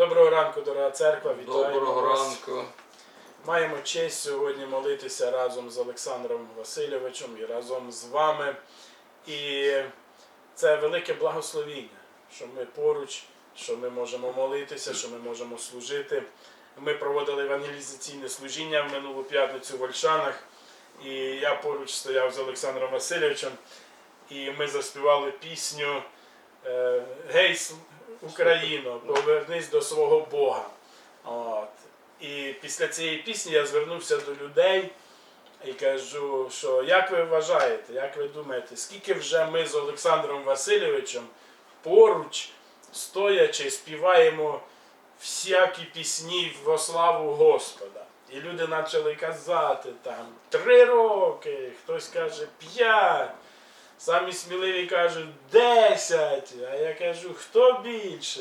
Доброго ранку, дорога церква. Вітаємо Доброго вас. ранку. Маємо честь сьогодні молитися разом з Олександром Васильовичем і разом з вами. І це велике благословіння, що ми поруч, що ми можемо молитися, що ми можемо служити. Ми проводили евангелізаційне служіння в минулу п'ятницю в Ольшанах, і я поруч стояв з Олександром Васильовичем, і ми заспівали пісню е, Гей, с- Україно, повернись до свого Бога. От. І після цієї пісні я звернувся до людей і кажу, що як ви вважаєте, як ви думаєте, скільки вже ми з Олександром Васильовичем поруч, стоячи, співаємо всякі пісні во славу Господа. І люди почали казати там три роки, хтось каже п'ять. Самі сміливі кажуть 10, а я кажу, хто більше?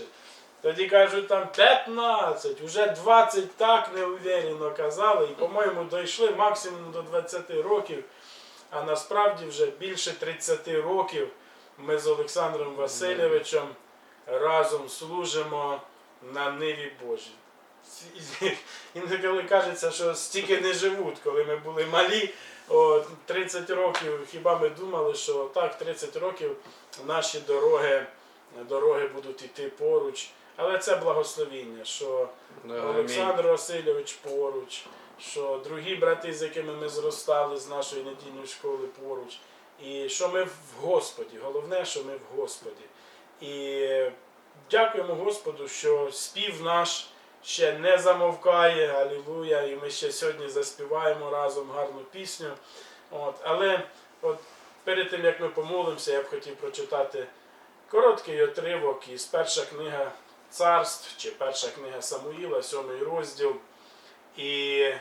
Тоді кажуть там 15, уже 20 так неуверенно казали, і, по-моєму, дійшли максимум до 20 років, а насправді вже більше 30 років ми з Олександром Васильовичем разом служимо на Ниві Божій. Інколи кажеться, що стільки не живуть, коли ми були малі. О, 30 років хіба ми думали, що так, 30 років наші дороги, дороги будуть йти поруч. Але це благословіння, що Олександр Васильович поруч, що другі брати, з якими ми зростали з нашої недільної школи поруч. І що ми в Господі. Головне, що ми в Господі. І дякуємо Господу, що спів наш ще не замовкає. Алілуя! І ми ще сьогодні заспіваємо разом гарну пісню. От, але от перед тим як ми помолимося, я б хотів прочитати короткий отривок із перша книга царств чи перша книга Самуїла, сьомий розділ. І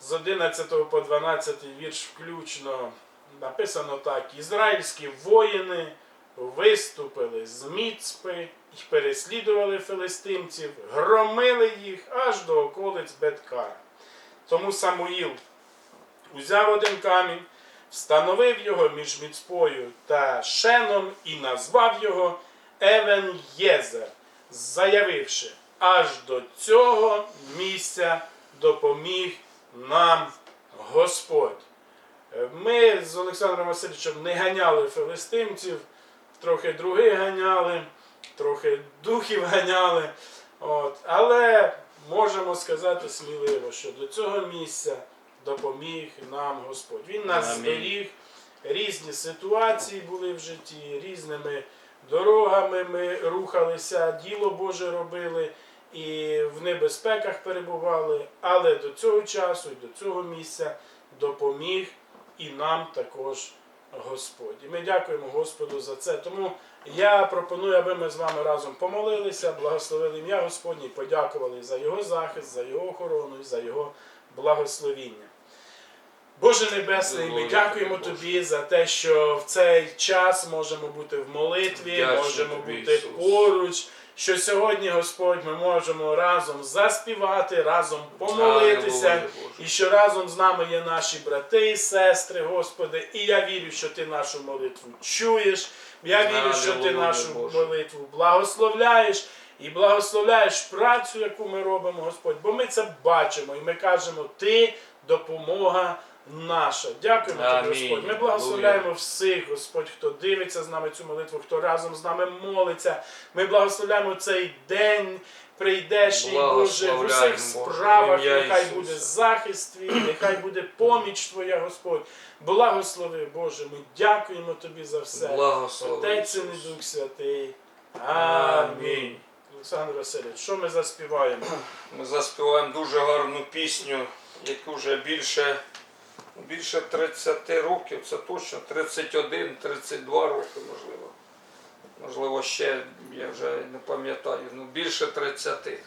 з 11 по 12 вірш включно написано так: Ізраїльські воїни виступили з Міцпи і переслідували филистимців, громили їх аж до околиць Беткара. Тому Самуїл узяв один камінь, встановив його між Міцпою та Шеном і назвав його Евен Єзер, заявивши, аж до цього місця допоміг нам Господь. Е, Ми з Олександром Васильовичем не ганяли филистимців, трохи других ганяли, трохи духів ганяли. От. Але можемо сказати сміливо, що до цього місця допоміг нам Господь. Він нас Амінь. зберіг. Різні ситуації були в житті, різними дорогами ми рухалися, діло Боже робили і в небезпеках перебували, але до цього часу і до цього місця допоміг і нам також Господь. І ми дякуємо Господу за це. Тому я пропоную, аби ми з вами разом помолилися, благословили ім'я Господнє, і подякували за Його захист, за Його охорону і за Його благословіння. Боже Небесний, ми дякуємо Тобі за те, що в цей час можемо бути в молитві, можемо бути поруч. Що сьогодні, Господь, ми можемо разом заспівати, разом помолитися, і що разом з нами є наші брати і сестри, Господи. І я вірю, що Ти нашу молитву чуєш. Я вірю, що Ти нашу молитву благословляєш. І благословляєш працю, яку ми робимо, Господь, бо ми це бачимо, і ми кажемо, Ти допомога наша. Дякуємо тобі, Господь. Ми благословляємо всіх, Господь, хто дивиться з нами цю молитву, хто разом з нами молиться. Ми благословляємо цей день. Прийдешній Боже, в усіх справах, нехай буде захист твій, нехай буде поміч Твоя, Господь. Благослови, Боже, ми дякуємо Тобі за все. Благослови, Отець і Дух Святий. Амінь. Олександр Васильович, що ми заспіваємо? Ми заспіваємо дуже гарну пісню, яку вже більше, більше 30 років, це точно 31-32 роки, можливо. Можливо, ще я вже не пам'ятаю, ну більше 30. Це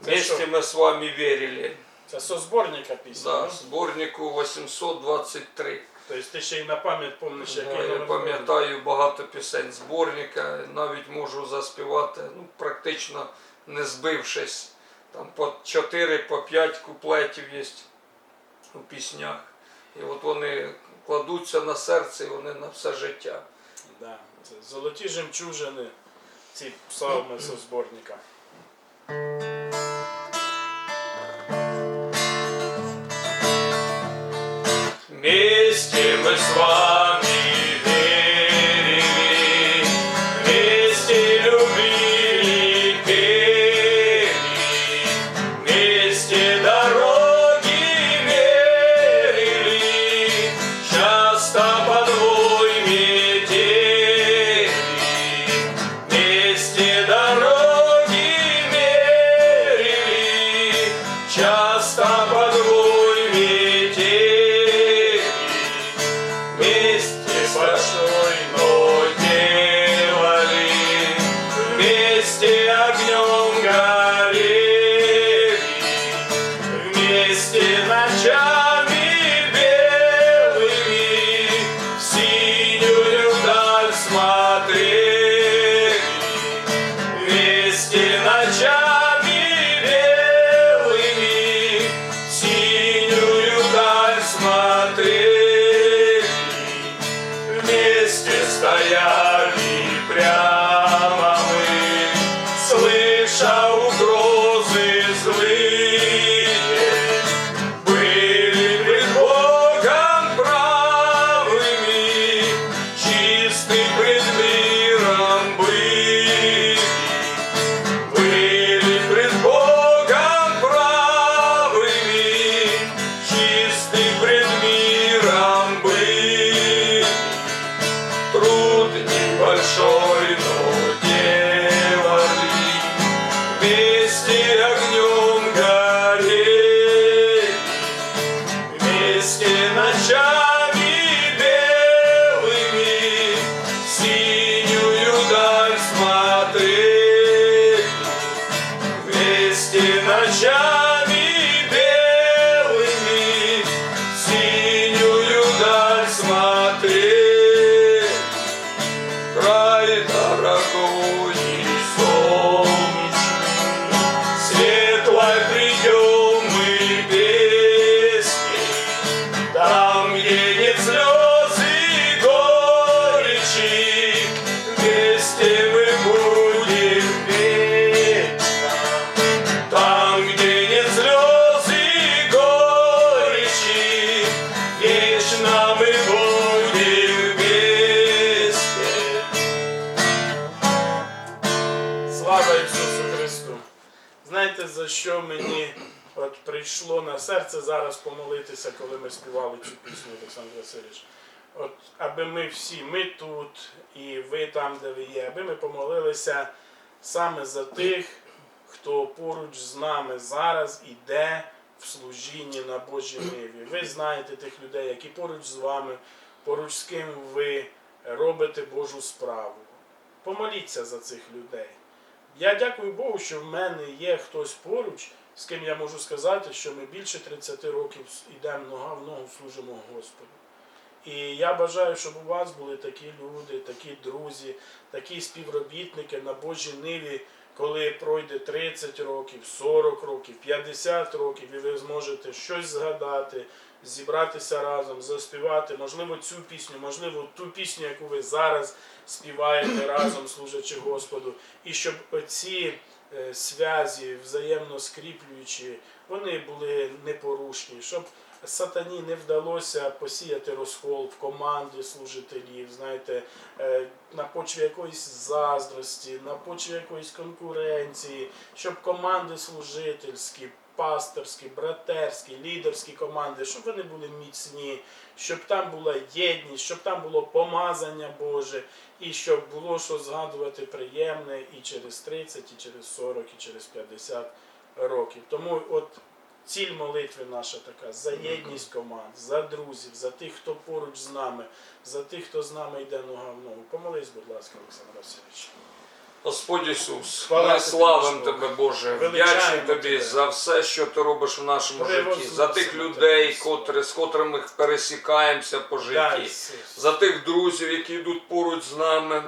Вместе ми з вами вірили. Це со зборника пісня. Да, ну? зборнику 823. Тобто ти ще й на пам'ять помниш, який я номер пам'ятаю багато пісень зборника, навіть можу заспівати, ну, практично не збившись. Там по 4 по 5 куплетів є у піснях. І от вони кладуться на серце, і вони на все життя. Да. Це золоті жемчужини ці псалми з зборника. Вместе мы с вами smile. Прийшло на серце зараз помолитися, коли ми співали цю пісню, Олександр Васильович? От аби ми всі, ми тут і ви там, де ви є, аби ми помолилися саме за тих, хто поруч з нами зараз іде в служінні на Божій ниві. Ви знаєте тих людей, які поруч з вами, поруч з ким ви робите Божу справу. Помоліться за цих людей. Я дякую Богу, що в мене є хтось поруч, з ким я можу сказати, що ми більше 30 років йдемо нога в ногу, служимо Господу. І я бажаю, щоб у вас були такі люди, такі друзі, такі співробітники на Божій ниві, коли пройде 30 років, 40 років, 50 років, і ви зможете щось згадати, зібратися разом, заспівати, можливо, цю пісню, можливо, ту пісню, яку ви зараз співаєте разом, служачи Господу, і щоб оці е, зв'язі, взаємно скріплюючі, вони були непорушні, щоб сатані не вдалося посіяти розкол в команді служителів, знаєте, е, на почві якоїсь заздрості, на почві якоїсь конкуренції, щоб команди служительські, пасторські, братерські, лідерські команди, щоб вони були міцні, щоб там була єдність, щоб там було помазання Боже, і щоб було що згадувати приємне і через 30, і через 40, і через 50 років. Тому от ціль молитви наша така за єдність команд, за друзів, за тих, хто поруч з нами, за тих, хто з нами йде нога в ногу. Помолись, будь ласка, Олександр Васильович. Господь Ісус, ми тобі, славимо Тебе, Боже, вдячні Тобі за все, що Ти робиш в нашому житті, за тих людей, котрі, з котрими пересікаємося по житті, за тих друзів, які йдуть поруч з нами,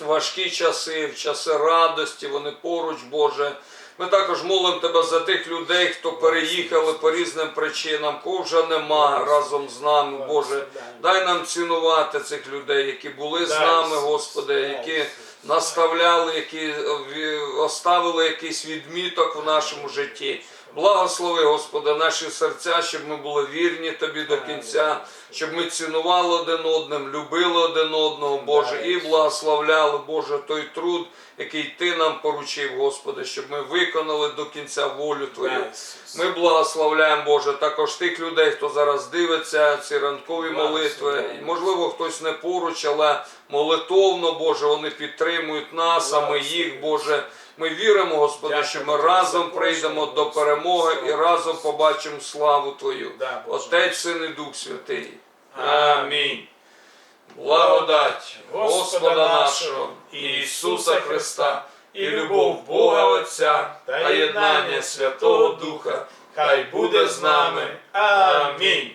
в важкі часи, в часи радості, вони поруч, Боже. Ми також молимо Тебе за тих людей, хто переїхали по різним причинам, кого вже нема разом з нами, Боже. Дай нам цінувати цих людей, які були з нами, Господи, які. Наставляли, які оставили якийсь відміток в нашому житті. Благослови, Господи, наші серця, щоб ми були вірні Тобі до кінця, щоб ми цінували один одним, любили один одного, Боже, і благословляли, Боже, той труд, який Ти нам поручив, Господи, щоб ми виконали до кінця волю Твою. Ми благословляємо, Боже, також тих людей, хто зараз дивиться ці ранкові молитви. І, Можливо, хтось не поруч, але молитовно, Боже, вони підтримують нас, а ми їх, Боже. Ми віримо, Господи, що ми разом прийдемо до перемоги і разом побачимо славу Твою. Отець, Син і Дух Святий. Амінь. Благодать Господа нашого Ісуса Христа і любов Бога Отця та єднання Святого Духа. Хай буде з нами. Амінь.